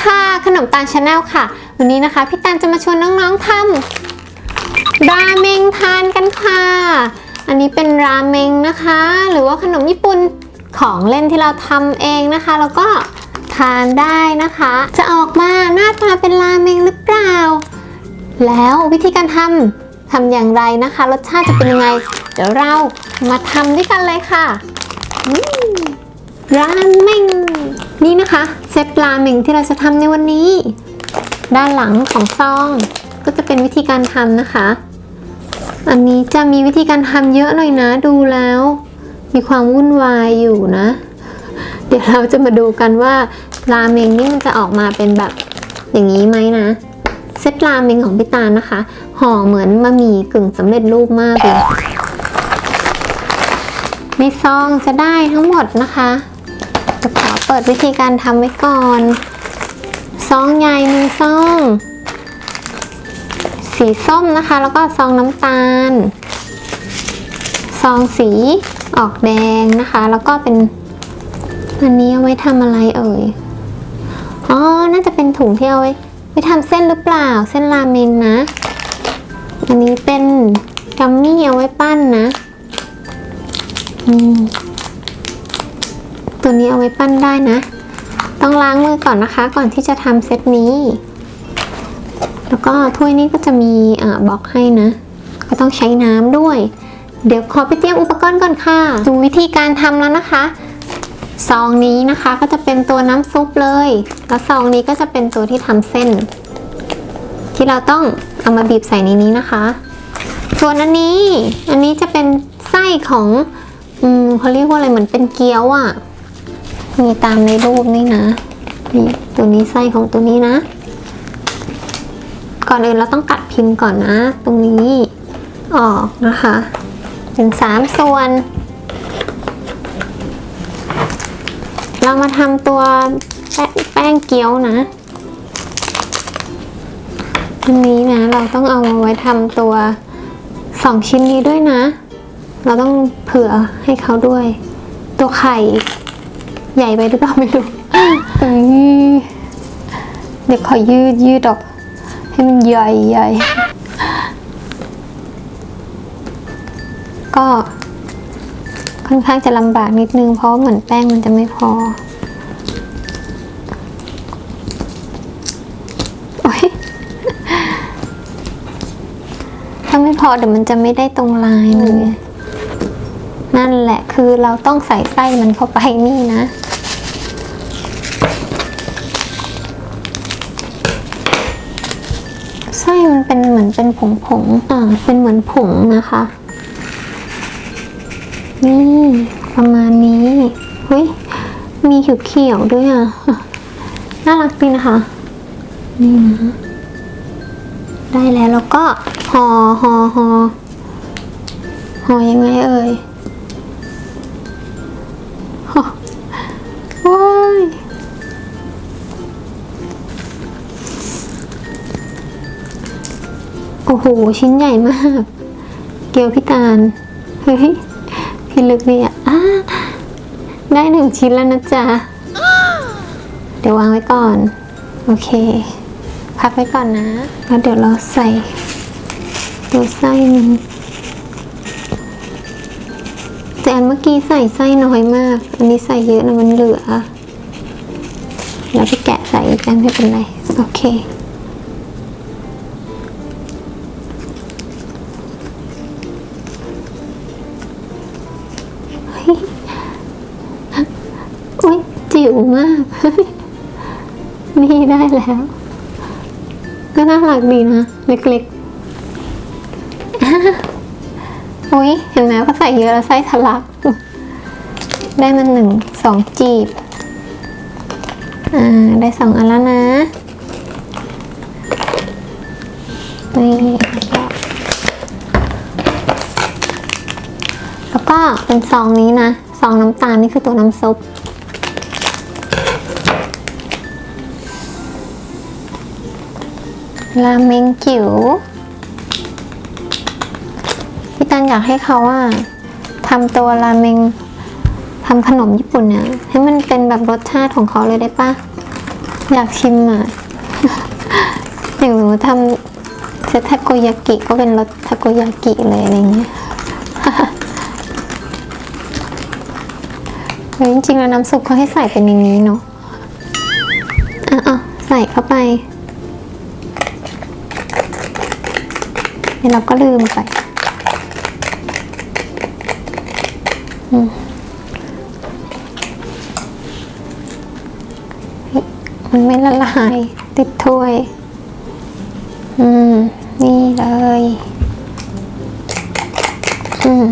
ค่ะ ขนมตาลชาแนลค่ะ วันนี้นะคะพี่ตาลจะมาชวนน้องๆทำราเมงทานกันค่ะ อันนี้เป็นราเมงนะคะ หรือว่าขนมญี่ปุ่นของเล่นที่เราทำเองนะคะ แล้วก็ทานได้นะคะ จะออกมาหน้าตาเป็นราเมงหรือเปล่า แล้ววิธีการทำทำอย่างไรนะคะ รสชาติจะเป็นยังไง เดี๋ยวเรามาทำด้วยกันเลยค่ะอืม ราเมงนี่นะคะเซตราเมงที่เราจะทำในวันนี้ ด้านหลังของซอง ก็จะเป็นวิธีการทำนะคะ อันนี้จะมีวิธีการทำเยอะหน่อยนะดูแล้ว มีความวุ่นวายอยู่นะ เดี๋ยวเราจะมาดูกันว่าราเมงนี่มันจะออกมาเป็นแบบอย่างนี้ไหมนะเซตราเมงของพี่ตาลนะคะห่อเหมือนบะหมี่กึ่งสำเร็จรูปมากเลยในซองจะได้ทั้งหมดนะคะ จะขอเปิดวิธีการทำไว้ก่อนซองใหญ่หนึ่งซอง สีส้มนะคะ แล้วก็ซองน้ำตาล ซองสีออกแดงนะคะ แล้วก็เป็นอันนี้เอาไว้ทำอะไรเอ่ย อ๋อ น่าจะเป็นถุงที่เอาไว้ไปทำเส้นหรือเปล่า เส้นราเมงนะ อันนี้เป็นกัมมี่เอาไว้ปั้นนะ อืม ตัวนี้เอาไว้ปั้นได้นะ ต้องล้างมือก่อนนะคะ ก่อนที่จะทำเซตนี้ แล้วก็ถ้วยนี้ก็จะมีอบอกให้นะ ก็ต้องใช้น้ำด้วย เดี๋ยวขอไปเตรียมอุปกรณ์ก่อนค่ะ ดูวิธีการทำแล้วนะคะซองนี้นะคะก็จะเป็นตัวน้ำซุปเลย แล้วซองนี้ก็จะเป็นตัวที่ทำเส้น ที่เราต้องเอามาบีบใส่ในนี้นะคะ ส่วนอันนี้ อันนี้จะเป็นไส้ของ อืมเขาเรียกว่าอะไรเหมือนเป็นเกี๊ยวอะ่ะ มีตามในรูปนี่นะ นี่ตัวนี้ไส้ของตัวนี้นะ ก่อนอื่นเราต้องกัดพิมพ์ก่อนนะ ตรงนี้ออกนะคะ เป็นสามส่วน เรามาทำตัวแป้งแป้งเกี๊ยวนะอันนี้นะ เราต้องเอามาไว้ทำตัวสองชิ้นนี้ด้วยนะ เราต้องเผื่อให้เขาด้วย ตัวไข่ ใหญ่ไปหรือเปล่าไม่รู้เอ้ยเดี๋ยวขอยืดยืดออก ให้มันใหญ่ใหญ่ก็ค่อนข้างจะลำบากนิดนึง เพราะเหมือนแป้งมันจะไม่พอถ้าไม่พอเดี๋ยวมันจะไม่ได้ตรงลายมันไง นั่นแหละคือเราต้องใส่ไส้มันเข้าไปนี่นะไส้มันเป็นเหมือนเป็นผงผงๆอ่าเป็นเหมือนผงนะคะ นี่ประมาณนี้เฮ้ยมีเขียวๆด้วยอะ น่ารักดีนะคะ นี่นะ ได้แล้วแล้วก็ห่อห่อห่อห่อยังไงเอ่ย โอ้โห ชิ้นใหญ่มาก เกลียวพี่ตาล เฮ้ยพี่ลึกเนี่ยอะได้หนึ่งชิ้นแล้วนะจ๊ะ เดี๋ยววางไว้ก่อน โอเค พักไว้ก่อนนะ แล้วเดี๋ยวเราใส่ตัวไส้มันแต่อันเมื่อกี้ใส่ไส้น้อยมาก อันนี้ใส่เยอะนะมันเหลือ แล้วไปแกะใส่อีกกันไม่เป็นไร โอเค อุ้ยจิ๋วมาก นี่ได้แล้ว ก็น่ารักดีนะ เล็กๆอุ้ยเห็นไหมก็ใส่เยอะแล้วไส้ทะลัก ได้มันหนึ่งสองจีบ อ่า ได้สองอันแล้วนะนี่แล้วก็เป็นซองนี้นะ ซองน้ำตาลนี่คือตัวน้ำซุป ราเมงจิ๋วพี่ตันอยากให้เขาว่าทำตัวราเมงทำขนมญี่ปุ่นเนี่ยให้มันเป็นแบบรสชาติของเขาเลยได้ปะอยากชิมอะอย่างหนูทำเซตทาโกยากิก็เป็นรสทาโกยากิเลยอะไรเงี้ยเฮ้ยจริงๆแล้วน้ำซุปเขาให้ใส่เป็นอย่างนี้เนาะอะอะใส่เข้าไป เดี๋ยวเราก็ลืมไปมันไม่ละลาย ติดถ้วย อืม นี่เลย อืม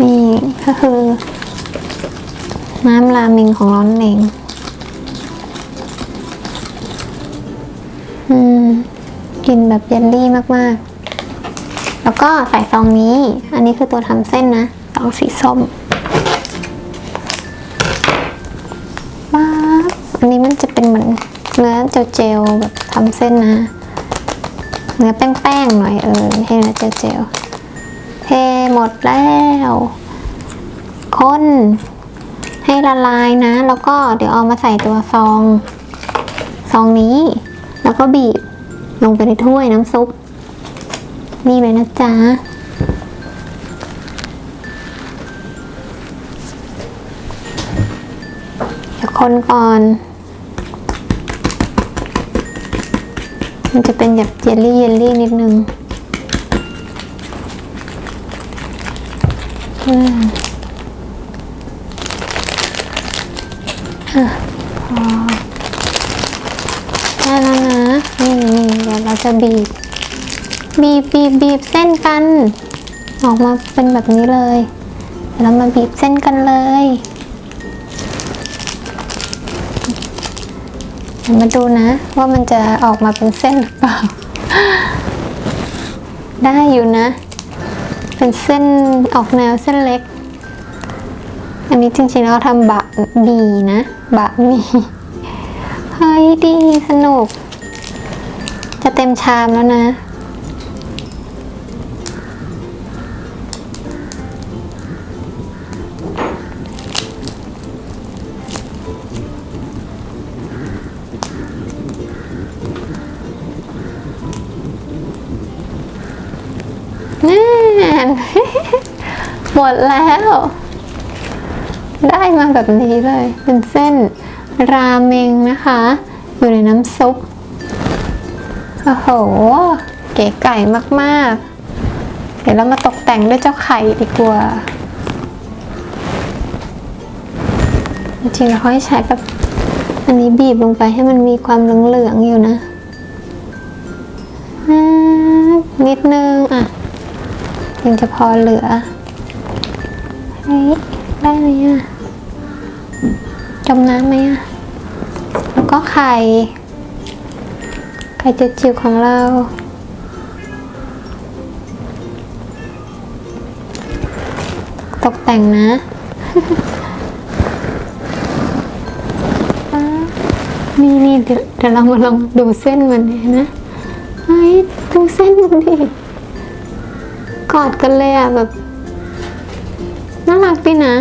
นี่ก็คือ น้ำราเมงของรานั่นเอง อืมกลิน แบบเยลลี่มากๆ แล้วก็ใส่ซองนี้ อันนี้คือตัวทำเส้นนะซองสีส้มว้าอันนี้มันจะเป็นเหมือนเนื้อเจลๆแบบทำเส้นนะ เนื้อแป้งๆหน่อยเออใช่เนื้อเจลๆเทหมดแล้วคนให้ละลายนะ แล้วก็เดี๋ยวเอามาใส่ตัวซอง ซองนี้ แล้วก็บีบ ลงไปในถ้วยน้ำซุป นี่เลยนะจ๊ะเดี๋ยวคนก่อน มันจะเป็นแบบเยลลี่เยลลี่นิดนึงอะพอได้แล้วนะ นี่นี่เดี๋ยวเรา จะบีบ บีบบีบบีบเส้นกัน ออกมาเป็นแบบนี้เลยเดี๋ยวมาบีบเส้นกันเลยมาดูนะ ว่ามันจะออกมาเป็นเส้นหรือเปล่า ได้อยู่นะ เป็นเส้นออกแนวเส้นเล็ก อันนี้จริงๆแล้วทำบะหมี่นะ บะมี เฮ้ยดีสนุก จะเต็มชามแล้วนะแน่น หมดแล้ว ได้มาแบบนี้เลย เป็นเส้นราเมงนะคะ อยู่ในน้ำซุป โอ้โห เก๋ไก่มากๆ เดี๋ยวเรามาตกแต่งด้วยเจ้าไข่ดีกว่า จริงๆเขาให้ใช้แบบอันนี้บีบลงไปให้มันมีความเหลืองๆอยู่นะ นิดนึงอะถึงจะพอเหลือเฮ้ยได้ไหมอะ จมน้ำไหมอะ แล้วก็ไข่ ไข่จิ๋วของเราตกแต่งนะ นี่นี่เดี๋ยวเดี๋ยวเรามาลองดูเส้นมันเนี่ยนะเฮ้ยดูเส้นมันดิ กอดกันเลยอะแบบ น่ารักดีนะ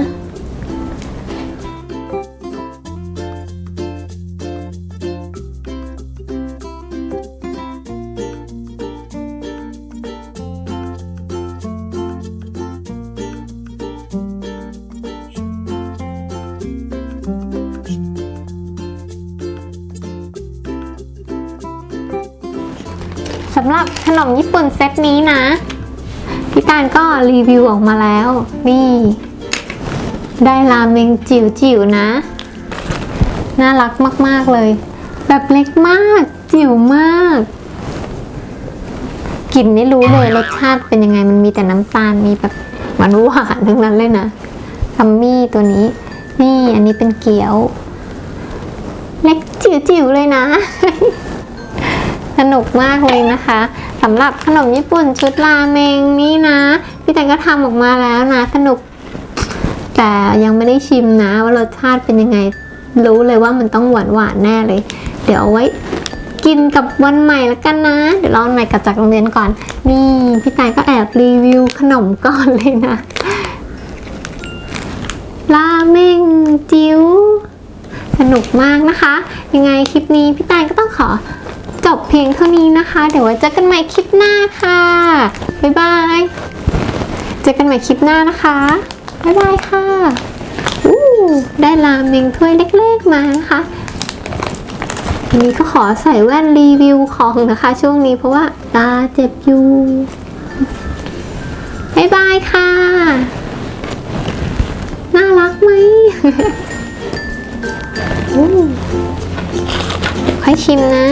สำหรับขนมญี่ปุ่นเซตนี้นะ พี่ตาลก็รีวิวออกมาแล้ว นี่ ได้ราเมงจิ๋วๆนะ น่ารักมาก ๆ เลย แบบเล็กมาก จิ๋วมากกลิ่นไม่รู้เลยรสชาติเป็นยังไงมันมีแต่น้ำตาลมีแบบหวานหวานๆทั้งนั้นเลยนะทัมมี่ตัวนี้ นี่อันนี้เป็นเกี๊ยว เล็กจิ๋วๆเลยนะ สนุกมากเลยนะคะสำหรับขนมญี่ปุ่นชุดราเมงนี่นะ พี่แตนก็ทำออกมาแล้วนะสนุก แต่ยังไม่ได้ชิมนะ ว่ารสชาติเป็นยังไงรู้เลยว่ามันต้องหวานหวานแน่เลย เดี๋ยวเอาไว้กินกับวันใหม่แล้วกันนะ เดี๋ยวรอวันใหม่กลับจากโรงเรียนก่อน นี่พี่แตนก็แอบรีวิวขนมก่อนเลยนะราเมงจิ๋วสนุกมากนะคะ ยังไงคลิปนี้พี่แตนก็ต้องขอ จบเพียงเท่านี้นะคะ เดี๋ยวไว้เจอกันใหม่คลิปหน้าค่ะ บ๊ายบาย เจอกันใหม่คลิปหน้านะคะ บ๊ายบายค่ะอู้ได้ราเมงถ้วยเล็กๆมานะคะวันนี้ก็ขอใส่แว่นรีวิวของนะคะ ช่วงนี้เพราะว่าตาเจ็บอยู่ บ๊ายบายค่ะ น่ารักไหมอู้ ให้ชิมนะ